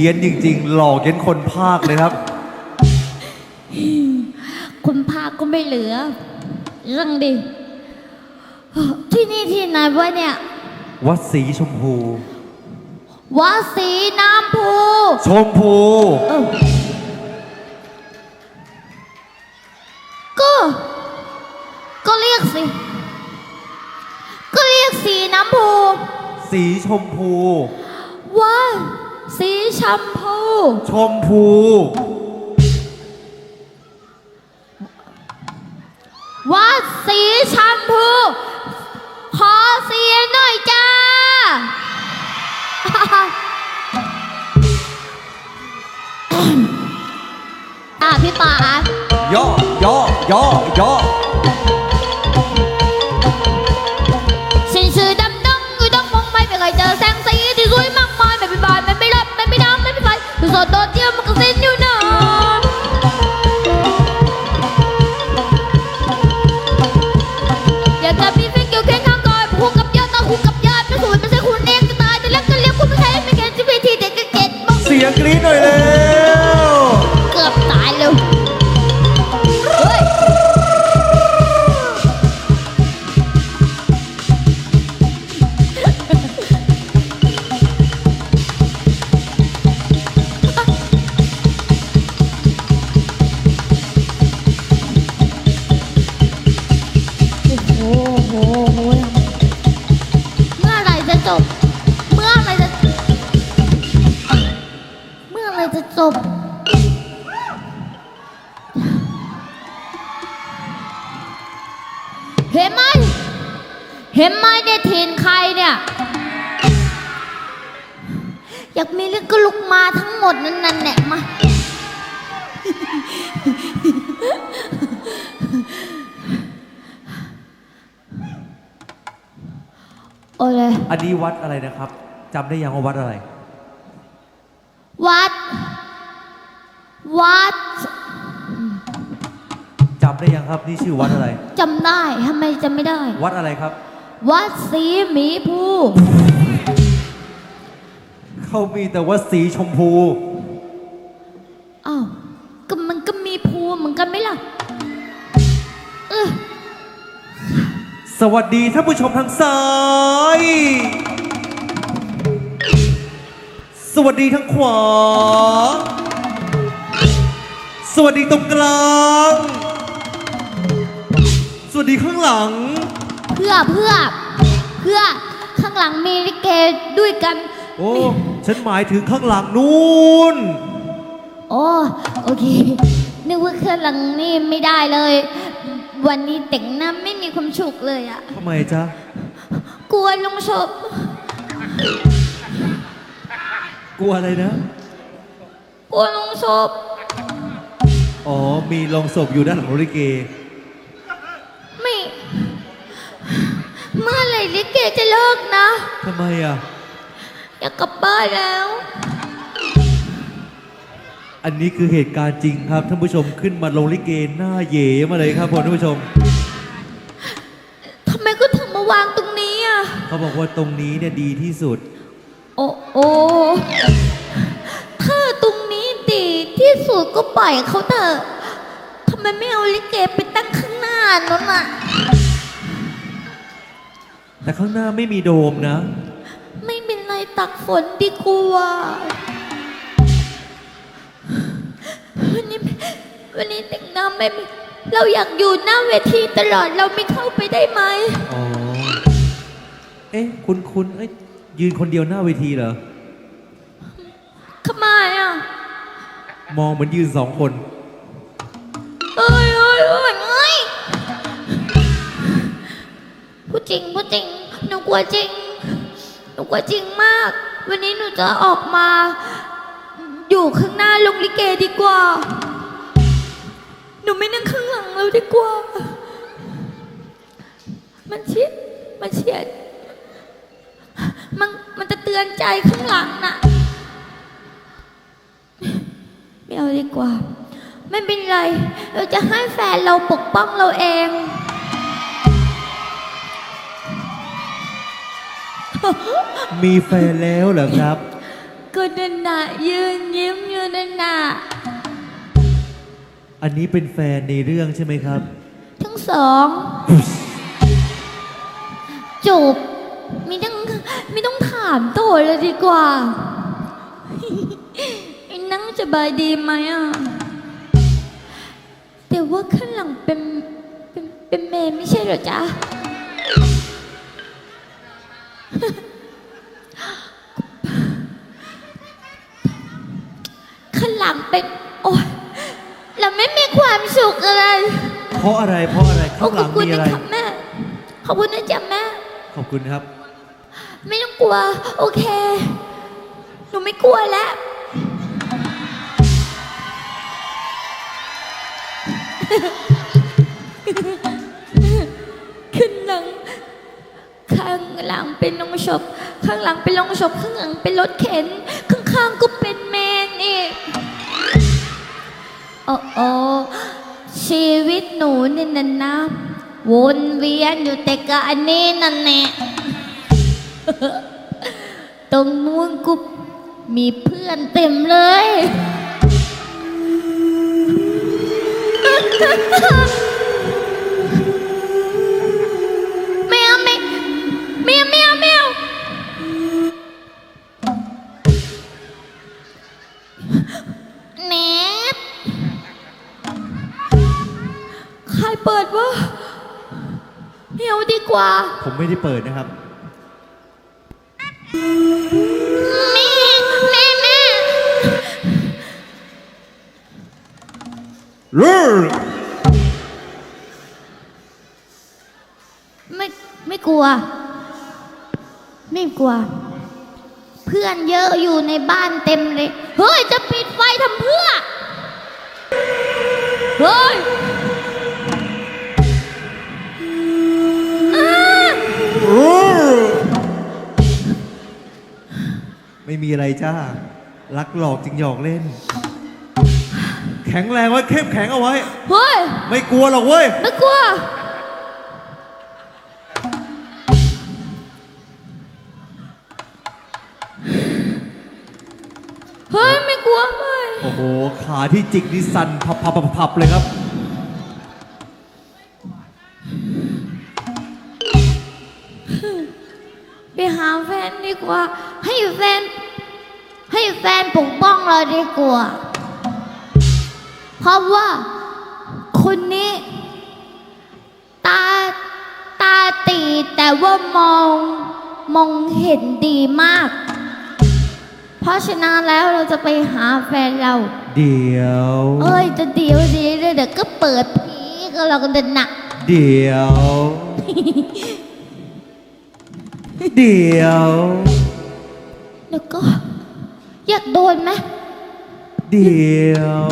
พี้ยนจริง ๆ หลอกยันคนภาคเลยครับ คนพาก็ไม่เหลือ เรื่องดิ ที่นี่ที่ไหนวะเนี่ย วัดสีชมพู วัดศรีน้ำพูชมพู เออก็ ก็เรียกสิ ก็เรียกสีน้ำพู สีชมพูว่า สีชมพู ชมพูว่าสีชมพู ขอเสียงหน่อยจ้า อะพี่ป๋า ย่อย่อย่อย่อ จบ เมื่อไรจะ เมื่อไรจะจบ เห็นไหม เห็นไหมเนี่ยถิ่นใครเนี่ย อยากมีเรื่องก็ลุกมาทั้งหมดนั่นนั่นแหละมา โอ้เลยอันนี้วัดอะไรนะครับจำได้ยังว่าวัดอะไร วัด วัดจำได้ยังครับนี่ชื่อวัดอะไร จำได้ทำไมจำไม่ได้ วัดอะไรครับ วัดศรีหมีภูเขามีแต่ว่าสีชมพู สวัสดีท่านผู้ชมทางซ้าย สวัสดีทางขวา สวัสดีตรงกลาง สวัสดีข้างหลัง เพื่อเพื่อเพื่อข้างหลังมีลิเกด้วยกัน โอ้ ฉันหมายถึงข้างหลังนู้นโอ้โอเค นึกว่าข้างหลังนี่ไม่ได้เลย วันนี้แต่งหน้าไม่มีความสุขเลยอะทำไมจ๊ะ กลัวลงศพกลัวอะไรนะ กลัวลงศพอ๋อ มีโลงศพอยู่ด้านหลังโรลิเก ไม่ เมื่อไหร่ลิเกจะเลิกนะ ทำไมอะ อยากกลับบ้านแล้ว อันนี้คือเหตุการณ์จริงครับท่านผู้ชมขึ้นมาลงลิเกหน้าเหยมาเลยครับผมท่านผู้ชม ทำไมก็ถึงมาวางตรงนี้อะ เขาบอกว่าตรงนี้เนี่ยดีที่สุด โอ้โอ้ถ้าตรงนี้ดีที่สุดก็ปล่อยเขาเถอะทำไมไม่เอาลิเกไปตั้งข้างหน้านั่นน่ะ แต่ข้างหน้าไม่มีโดมนะ ไม่เป็นไรตักฝนดีกว่า วันนี้ วันนี้แต่งหน้าไม่ เราอยากอยู่หน้าเวทีตลอดเราไม่เข้าไปได้ไหมอ๋อ เอ๊ะ คุณคุณเอ้ยยืนคนเดียวหน้าเวทีเหรอ ทำไมอะมองเหมือนยืนสองคน เอ้ยเอ้ยเอ้ยเอ้ยพูดจริงพูดจริงหนูกลัวจริงหนูกลัวจริงมาก วันนี้หนูจะออกมา อยู่ข้างหน้าลงลิเกดีกว่า หนูไม่นั่งข้างหลังแล้วดีกว่า มันชียดมันเชียด มันมันจะเตือนใจข้างหลังน่ะ ไม่เอาดีกว่า ไม่เป็นไร เราจะให้แฟนเราปกป้องเราเองมีแฟนแล้วเหรอครับ ก็นั่นน่ะยืนยิ้มอยู่นั่นน่ะอันนี้เป็นแฟนในเรื่องใช่ไหมครับ ทั้งสองจูบไม่ต้องไม่ต้องถามโตเลยดีกว่าไอ้นั่งสบายดีไหมอะแต่ว่าข้างหลังเป็นเป็นเป็นเมย์ไม่ใช่เหรอจ๊ะ ข้างหลังเป็นโอ๊ยเราไม่มีความสุขอะไรเพราะอะไรเพราะอะไรโอ้ข้างหขลัอบงคุณมีนะอะไรครับแม่ขอบคุณนะจ๊ะแม่ ขอบคุณครับ ไม่ต้องกลัว โอเค หนูไม่กลัวแล้ว ขึ้นหลัง ข้างหลังเป็นโรงศพข้างหลังเป็นโรงศพข้างหลังเป็นรถเข็น ข้างๆก็เป็นเมนอีกโอ้โอชีวิตหนูนี่นะนนะวนเวียนอยู่แต่กับอันนี้นั่นแน่ตรงนู้นกูมีเพื่อนเต็มเลย กว่า ผมไม่ได้เปิดนะครับ แม่แม่แม่ไม่ไม่กลัว ไม่กลัว เพื่อนเยอะอยู่ในบ้านเต็มเลย เฮ้ย จะปิดไฟทำเพื่อ เฮ้ย ไม่มีอะไรจ้า รักหลอกจึงหยอกเล่น แข็งแรงไว้เข้มแข็งเอาไว้ เฮ้ย ไม่กลัวหรอกเว้ย ไม่กลัว เฮ้ย ไม่กลัวไม่โอ้โห ขาที่จิกนี่สั่นพับพับพับพับเลยครับ ไปหาแฟนดีกว่า ให้แฟน เราดีกว่า เพราะว่าคนนี้ ตาตาตีแต่ว่ามองมองเห็นดีมาก เพราะฉะนั้นแล้วเราจะไปหาแฟนเรา เดี๋ยว เอ้ยจะเดี๋ยวดีเดี๋ยวก็เปิดผีก็เรากันเดินหนัก เดี๋ยว เดี๋ยว แล้วก็ อยากโดนไหมเดี๋ยว